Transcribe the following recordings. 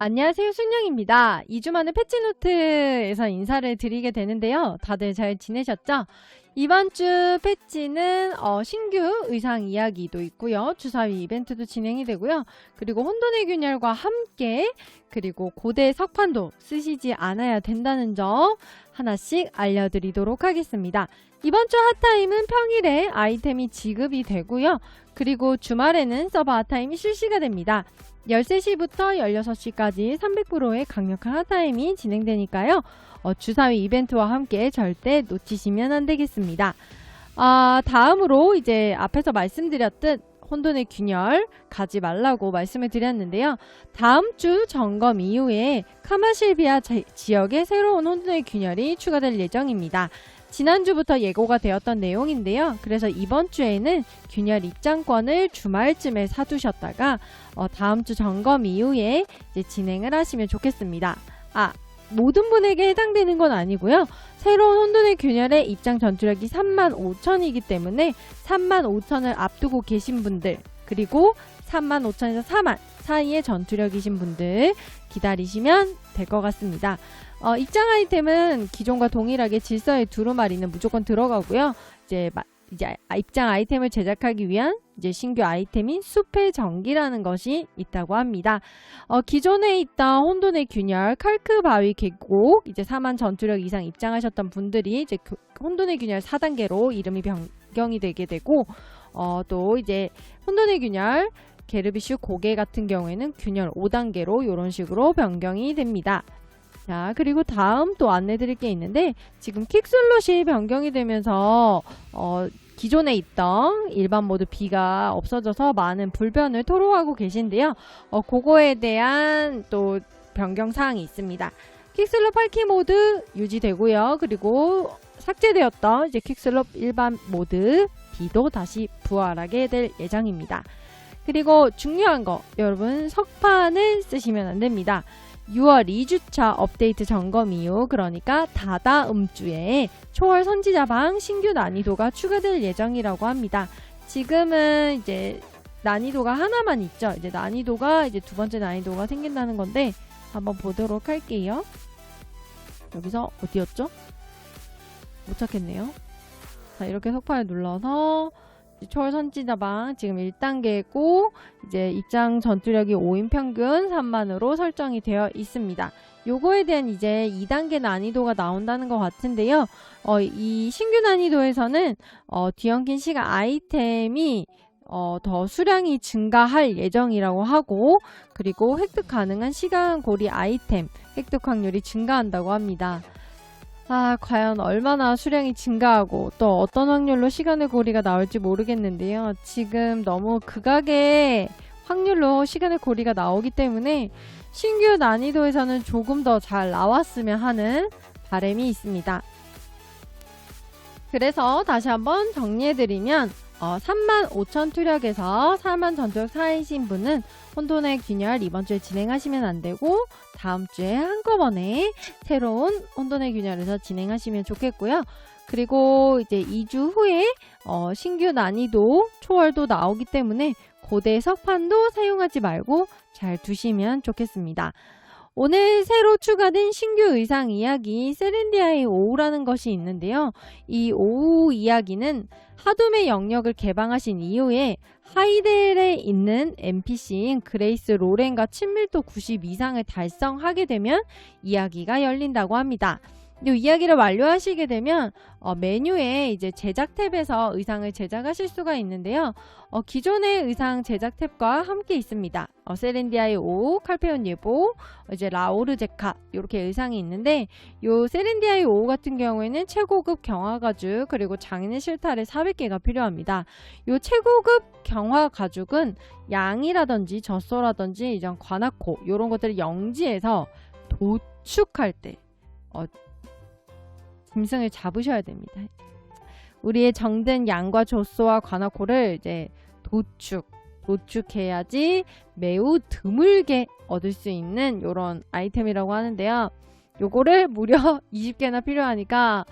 안녕하세요, 순영입니다. 2주 만에 패치노트에서 인사를 드리게 되는데요. 다들 잘 지내셨죠? 이번 주 패치는 어, 신규 의상 이야기도 있고요. 주사위 이벤트도 진행이 되고요. 그리고 혼돈의 균열과 함께 그리고 고대 석판도 쓰시지 않아야 된다는 점 하나씩 알려드리도록 하겠습니다. 이번 주 핫타임은 평일에 아이템이 지급이 되고요. 그리고 주말에는 서버 핫타임이 실시가 됩니다. 13시부터 16시까지 300%의 강력한 핫타임이 진행되니까요. 어, 주사위 이벤트와 함께 절대 놓치시면 안 되겠습니다. 아, 다음으로 이제 앞에서 말씀드렸듯 혼돈의 균열 가지 말라고 말씀을 드렸는데요. 다음 주 점검 이후에 카마실비아 지- 지역에 새로운 혼돈의 균열이 추가될 예정입니다. 지난주부터 예고가 되었던 내용인데요. 그래서 이번 주에는 균열 입장권을 주말쯤에 사두셨다가 어, 다음 주 점검 이후에 진행을 하시면 좋겠습니다. 아, 모든 분에게 해당되는 건 아니고요. 새로운 혼돈의 균열의 입장 전투력이 3만 5천이기 때문에 3만 5천을 앞두고 계신 분들 그리고 3만 5천에서 4만 사이의 전투력이신 분들 기다리시면 될 것 같습니다. 어, 입장 아이템은 기존과 동일하게 질서의 두루마리는 무조건 들어가고요. 이제 마- 이제 아- 입장 아이템을 제작하기 위한 이제 신규 아이템인 숲의 전기라는 것이 있다고 합니다. 어, 기존에 있던 혼돈의 균열, 칼크 바위 계곡, 이제 4만 전투력 이상 입장하셨던 분들이 이제 그 혼돈의 균열 4단계로 이름이 변경이 되게 되고, 어, 또 이제 혼돈의 균열, 게르비슈 고개 같은 경우에는 균열 5단계로 이런 식으로 변경이 됩니다. 자, 그리고 다음 또 안내 드릴 게 있는데, 지금 킥슬롯이 변경이 되면서, 어, 기존에 있던 일반 모드 B가 없어져서 많은 불변을 토로하고 계신데요. 어, 그거에 대한 또 변경 사항이 있습니다. 킥슬롭 8키 모드 유지되고요. 그리고 삭제되었던 이제 킥슬롭 일반 모드 B도 다시 부활하게 될 예정입니다. 그리고 중요한 거 여러분 석판을 쓰시면 안 됩니다. 6월 2주차 업데이트 점검 이후 그러니까 다다음 주에 초월 선지자방 신규 난이도가 추가될 예정이라고 합니다. 지금은 이제 난이도가 하나만 있죠. 이제 난이도가 이제 두 번째 난이도가 생긴다는 건데 한번 보도록 할게요. 여기서 어디였죠? 못 찾겠네요. 자, 이렇게 석판을 눌러서 초월 선지자방 지금 1단계고 이제 입장 전투력이 5인 평균 3만으로 설정이 되어 있습니다. 요거에 대한 이제 2단계 난이도가 나온다는 것 같은데요. 어, 이 신규 난이도에서는 어, 뒤엉킨 시간 아이템이 어, 더 수량이 증가할 예정이라고 하고 그리고 획득 가능한 시간 고리 아이템 획득 확률이 증가한다고 합니다. 아, 과연 얼마나 수량이 증가하고 또 어떤 확률로 시간의 고리가 나올지 모르겠는데요. 지금 너무 극악의 확률로 시간의 고리가 나오기 때문에 신규 난이도에서는 조금 더 잘 나왔으면 하는 바람이 있습니다. 그래서 다시 한번 정리해드리면 어, 3만 5천 투력에서 4만 전투력 사이신 분은 혼돈의 균열 이번 주에 진행하시면 안 되고 다음 주에 한꺼번에 새로운 혼돈의 균열에서 진행하시면 좋겠고요. 그리고 이제 2주 후에 어, 신규 난이도 초월도 나오기 때문에 고대 석판도 사용하지 말고 잘 두시면 좋겠습니다. 오늘 새로 추가된 신규 의상 이야기 세렌디아의 오우라는 것이 있는데요. 이 오우 이야기는 하둠의 영역을 개방하신 이후에 하이델에 있는 NPC인 그레이스 로렌과 친밀도 90 이상을 달성하게 되면 이야기가 열린다고 합니다. 이 이야기를 완료하시게 되면 어, 메뉴에 이제 제작 탭에서 의상을 제작하실 수가 있는데요. 어, 기존의 의상 제작 탭과 함께 있습니다. 어, 세렌디아의 오, 칼페온 예보, 어, 이제 라오르제카 이렇게 의상이 있는데 요 세렌디아의 오 같은 경우에는 최고급 경화 가죽 그리고 장인의 실타래 400개가 필요합니다. 요 최고급 경화 가죽은 양이라든지 젖소라든지 이런 관악코 이런 것들을 영지에서 도축할 때 어, 짐승을 잡으셔야 됩니다. 우리의 정든 양과 젖소와 관악코를 이제 도축 도축해야지 매우 드물게 얻을 수 있는 이런 아이템이라고 하는데요. 요거를 무려 20개나 필요하니까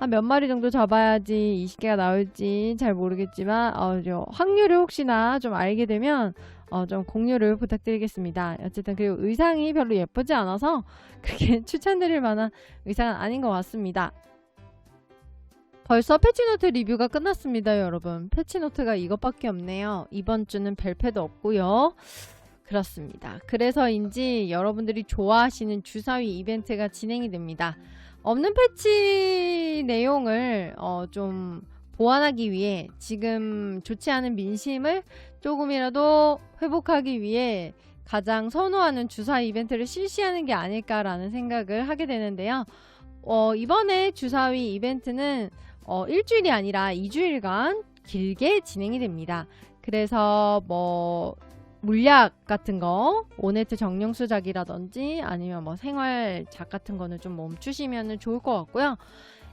한 몇 마리 정도 잡아야지 20개가 나올지 잘 모르겠지만 어, 저 확률을 혹시나 좀 알게 되면 어, 좀 공유를 부탁드리겠습니다. 어쨌든 그리고 의상이 별로 예쁘지 않아서 그렇게 추천드릴 만한 의상은 아닌 것 같습니다. 벌써 패치노트 리뷰가 끝났습니다, 여러분. 패치노트가 이것밖에 없네요. 이번 주는 별패도 없고요. 그렇습니다. 그래서인지 여러분들이 좋아하시는 주사위 이벤트가 진행이 됩니다. 없는 패치 내용을 어, 좀 보완하기 위해 지금 좋지 않은 민심을 조금이라도 회복하기 위해 가장 선호하는 주사위 이벤트를 실시하는 게 아닐까라는 생각을 하게 되는데요. 어, 이번에 주사위 이벤트는 어, 일주일이 아니라 2주일간 길게 진행이 됩니다. 그래서 뭐 물약 같은 거, 오네트 정령수작이라든지 아니면 뭐 생활작 같은 거는 좀 멈추시면 좋을 것 같고요.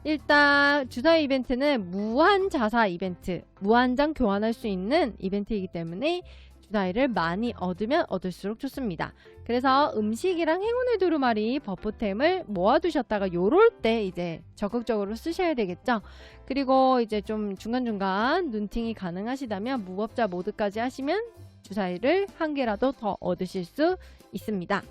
일단 주사 이벤트는 무한 자사 이벤트, 무한장 교환할 수 있는 이벤트이기 때문에 주사위를 많이 얻으면 얻을수록 좋습니다. 그래서 음식이랑 행운의 두루마리 버프템을 모아두셨다가 요럴 때 이제 적극적으로 쓰셔야 되겠죠. 그리고 이제 좀 중간중간 눈팅이 가능하시다면 무법자 모드까지 하시면 주사위를 한 개라도 더 얻으실 수 있습니다.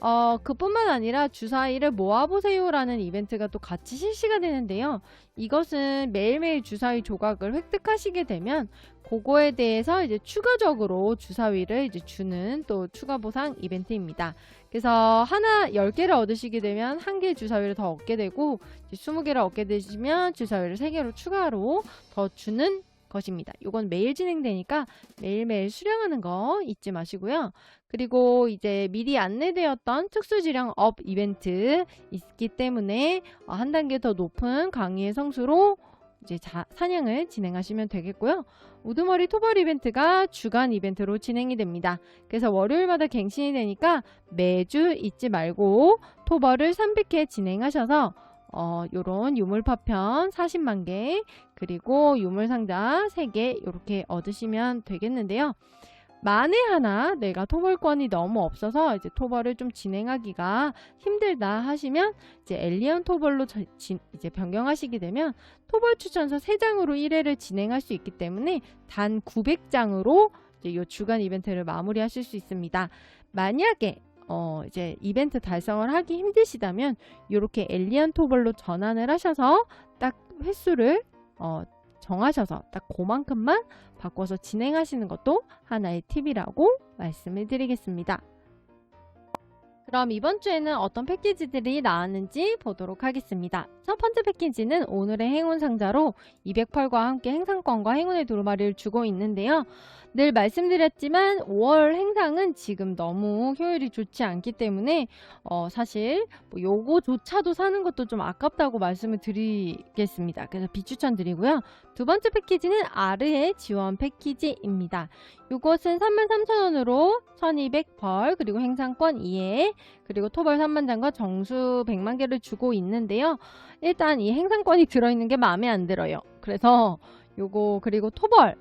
어, 그뿐만 아니라 주사위를 모아보세요라는 이벤트가 또 같이 실시가 되는데요. 이것은 매일매일 주사위 조각을 획득하시게 되면 그거에 대해서 이제 추가적으로 주사위를 이제 주는 또 추가 보상 이벤트입니다. 그래서 하나 10개를 얻으시게 되면 한 개의 주사위를 더 얻게 되고 이제 20개를 얻게 되시면 주사위를 3개로 추가로 더 주는 것입니다. 이건 매일 진행되니까 매일매일 수령하는 거 잊지 마시고요. 그리고 이제 미리 안내되었던 특수지령 업 이벤트 있기 때문에 어, 한 단계 더 높은 강의의 성수로 이제 자, 사냥을 진행하시면 되겠고요. 우두머리 토벌 이벤트가 주간 이벤트로 진행이 됩니다. 그래서 월요일마다 갱신이 되니까 매주 잊지 말고 토벌을 300회 진행하셔서 어, 요런 유물 파편 40만 개, 그리고 유물 상자 3개 이렇게 얻으시면 되겠는데요. 만에 하나 내가 토벌권이 너무 없어서 이제 토벌을 좀 진행하기가 힘들다 하시면 이제 엘리언 토벌로 저, 지, 이제 변경하시게 되면 토벌 추천서 3장으로 1회를 진행할 수 있기 때문에 단 900장으로 이제 요 주간 이벤트를 마무리하실 수 있습니다. 만약에 어, 이제 이벤트 달성을 하기 힘드시다면 이렇게 엘리언 토벌로 전환을 하셔서 딱 횟수를 어, 정하셔서 딱 그만큼만 바꿔서 진행하시는 것도 하나의 팁이라고 말씀을 드리겠습니다. 그럼 이번 주에는 어떤 패키지들이 나왔는지 보도록 하겠습니다. 첫 번째 패키지는 오늘의 행운 상자로 208과 함께 행상권과 행운의 두루마리를 주고 있는데요. 늘 말씀드렸지만 5월 행상은 지금 너무 효율이 좋지 않기 때문에 어, 사실 뭐 요거조차도 사는 것도 좀 아깝다고 말씀을 드리겠습니다. 그래서 비추천 드리고요. 두 번째 패키지는 아르의 지원 패키지입니다. 요것은 33,000원으로 1200벌 그리고 행상권 2회 그리고 토벌 3만 장과 정수 100만 개를 주고 있는데요. 일단 이 행상권이 들어있는 게 마음에 안 들어요. 그래서 요거 그리고 토벌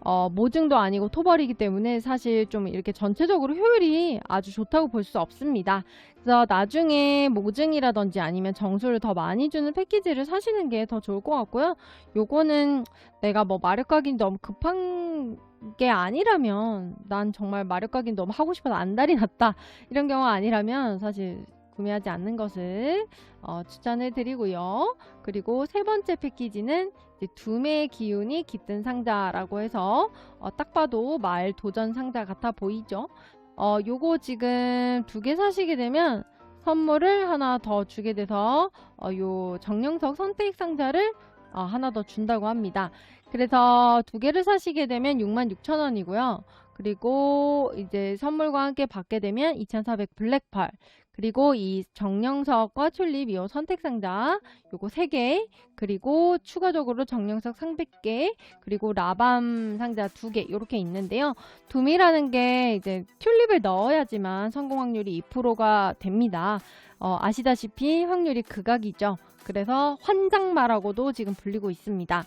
어, 모증도 아니고 토벌이기 때문에 사실 좀 이렇게 전체적으로 효율이 아주 좋다고 볼 수 없습니다. 그래서 나중에 모증이라든지 아니면 정수를 더 많이 주는 패키지를 사시는 게 더 좋을 것 같고요. 요거는 내가 뭐 마력 각이 너무 급한 게 아니라면 난 정말 마력 각이 너무 하고 싶어서 안달이 났다 이런 경우 아니라면 사실 구매하지 않는 것을 어, 추천을 드리고요. 그리고 세 번째 패키지는 두매의 기운이 깃든 상자라고 해서 어, 딱 봐도 말 도전 상자 같아 보이죠? 어, 요거 지금 두 개 사시게 되면 선물을 하나 더 주게 돼서 어, 요 정령석 선택 상자를 어, 하나 더 준다고 합니다. 그래서 두 개를 사시게 되면 66,000원이고요. 그리고 이제 선물과 함께 받게 되면 2,400 블랙펄 그리고 이 정령석과 튤립 이 선택 상자 요거 3개 그리고 추가적으로 정령석 300개 그리고 라밤 상자 2개 이렇게 있는데요. 둠이라는 게 이제 튤립을 넣어야지만 성공 확률이 2%가 됩니다. 어, 아시다시피 확률이 극악이죠. 그래서 환장마라고도 지금 불리고 있습니다.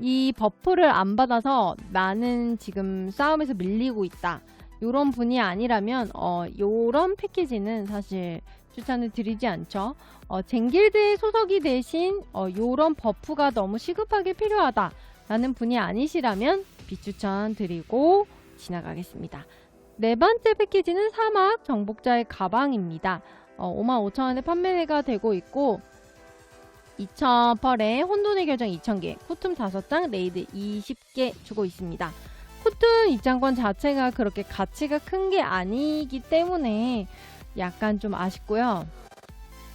이 버프를 안 받아서 나는 지금 싸움에서 밀리고 있다. 요런 분이 아니라면 어 요런 패키지는 사실 추천을 드리지 않죠. 어 젠길드의 소속이 대신 어 요런 버프가 너무 시급하게 필요하다 라는 분이 아니시라면 비추천 드리고 지나가겠습니다. 네 번째 패키지는 사막 정복자의 가방입니다. 어, 55,000원에 판매가 되고 있고 2,000 펄에 혼돈의 결정 2,000개, 코툼 5장, 레이드 20개 주고 있습니다. 코툰 입장권 자체가 그렇게 가치가 큰 게 아니기 때문에 약간 좀 아쉽고요.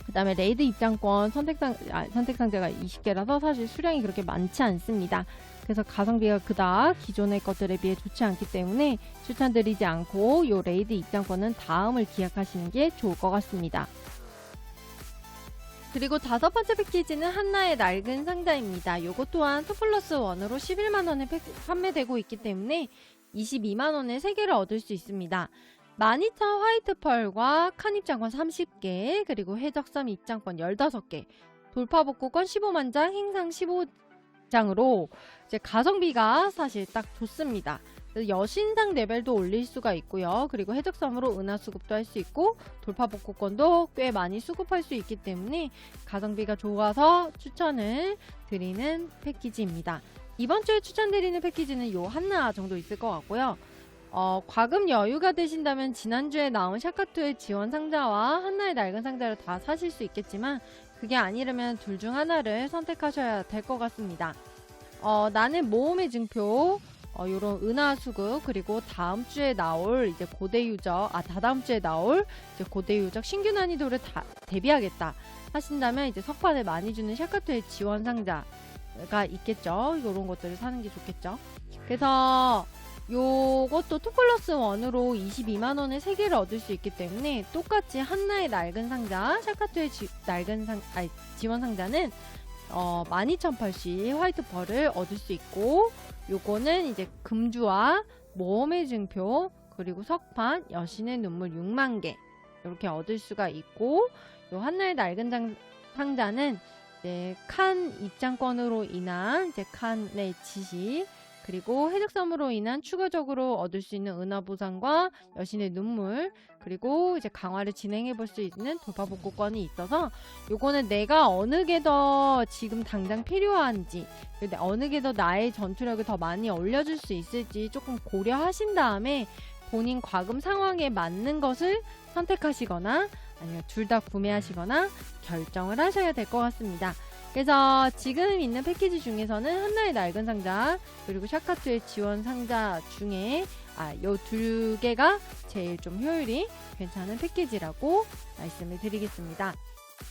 그 다음에 레이드 입장권 선택상, 아, 선택상자가 20개라서 사실 수량이 그렇게 많지 않습니다. 그래서 가성비가 그닥 기존의 것들에 비해 좋지 않기 때문에 추천드리지 않고 요 레이드 입장권은 다음을 기약하시는 게 좋을 것 같습니다. 그리고 다섯 번째 패키지는 한나의 낡은 상자입니다. 요것 또한 2 플러스 1으로 11만원에 판매되고 있기 때문에 22만원에 3개를 얻을 수 있습니다. 12,000 화이트 펄과 칸 입장권 30개, 그리고 해적섬 입장권 15개, 돌파 복구권 15만 장, 행상 15장으로 이제 가성비가 사실 딱 좋습니다. 여신상 레벨도 올릴 수가 있고요. 그리고 해적섬으로 은하 수급도 할 수 있고 돌파 복구권도 꽤 많이 수급할 수 있기 때문에 가성비가 좋아서 추천을 드리는 패키지입니다. 이번 주에 추천드리는 패키지는 요 하나 정도 있을 것 같고요. 어, 과금 여유가 되신다면 지난주에 나온 샤카투의 지원 상자와 한나의 낡은 상자를 다 사실 수 있겠지만 그게 아니라면 둘 중 하나를 선택하셔야 될 것 같습니다. 어, 나는 모험의 증표 어, 요런 은하 수급 그리고 다음 주에 나올 이제 고대 유적 아 다다음 주에 나올 이제 고대 유적 신규 난이도를 다 대비하겠다 하신다면 이제 석판을 많이 주는 샤카토의 지원 상자가 있겠죠. 요런 것들을 사는 게 좋겠죠. 그래서 요것도 2 플러스 1으로 22만원에 3개를 얻을 수 있기 때문에 똑같이 한나의 낡은 상자, 샤카토의 지, 낡은 상, 아니, 지원 상자는 어, 12,000펄씩 화이트 펄을 얻을 수 있고 요거는 이제 금주와 모험의 증표 그리고 석판 여신의 눈물 6만 개. 이렇게 얻을 수가 있고 요 한나의 낡은 장, 상자는 이제 칸 입장권으로 인한 이제 칸의 지시 그리고 해적섬으로 인한 추가적으로 얻을 수 있는 은하 보상과 여신의 눈물 그리고 이제 강화를 진행해 볼 수 있는 돌파 복구권이 있어서 요거는 내가 어느 게 더 지금 당장 필요한지 어느 게 더 나의 전투력을 더 많이 올려줄 수 있을지 조금 고려하신 다음에 본인 과금 상황에 맞는 것을 선택하시거나 아니면 둘 다 구매하시거나 결정을 하셔야 될 것 같습니다. 그래서 지금 있는 패키지 중에서는 한나의 낡은 상자 그리고 샤카투의 지원 상자 중에 아, 요 두 개가 제일 좀 효율이 괜찮은 패키지라고 말씀을 드리겠습니다.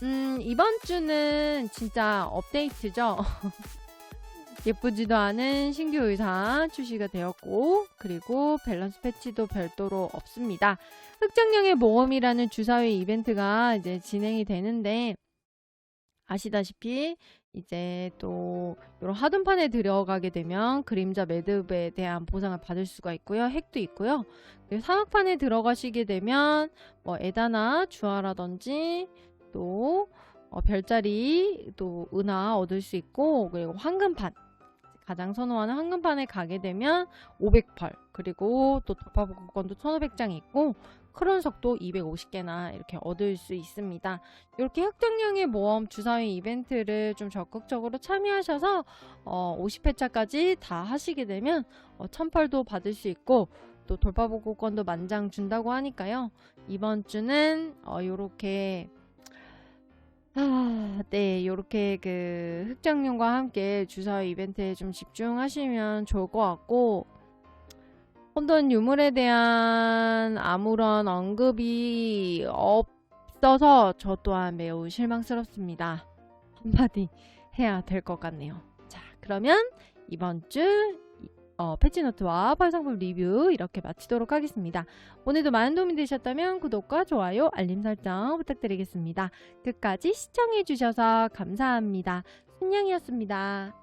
음, 이번 주는 진짜 업데이트죠. 예쁘지도 않은 신규 의상 출시가 되었고 그리고 밸런스 패치도 별도로 없습니다. 흑장령의 모험이라는 주사위 이벤트가 이제 진행이 되는데 아시다시피 이제 또 이런 하든판에 들어가게 되면 그림자 매듭에 대한 보상을 받을 수가 있고요. 핵도 있고요. 그리고 사막판에 들어가시게 되면 뭐 에다나 주화라든지 또 어, 별자리 또 은하 얻을 수 있고 그리고 황금판 가장 선호하는 황금판에 가게 되면 500펄 그리고 또 돌파복권도 1500장이 있고 크론석도 250개나 이렇게 얻을 수 있습니다. 이렇게 흑정령의 모험 주사위 이벤트를 좀 적극적으로 참여하셔서 어, 50회차까지 다 하시게 되면 어, 1000펄도 받을 수 있고 또 돌파복구권도 만장 준다고 하니까요. 이번 주는 어, 요렇게 아, 네, 요렇게 그 흑장룡과 함께 주사위 이벤트에 좀 집중하시면 좋을 것 같고 혼돈 유물에 대한 아무런 언급이 없어서 저 또한 매우 실망스럽습니다. 한마디 해야 될 것 같네요. 자, 그러면 이번 주 어, 패치노트와 팔상품 리뷰 이렇게 마치도록 하겠습니다. 오늘도 많은 도움이 되셨다면 구독과 좋아요, 알림 설정 부탁드리겠습니다. 끝까지 시청해주셔서 감사합니다. 순양이었습니다.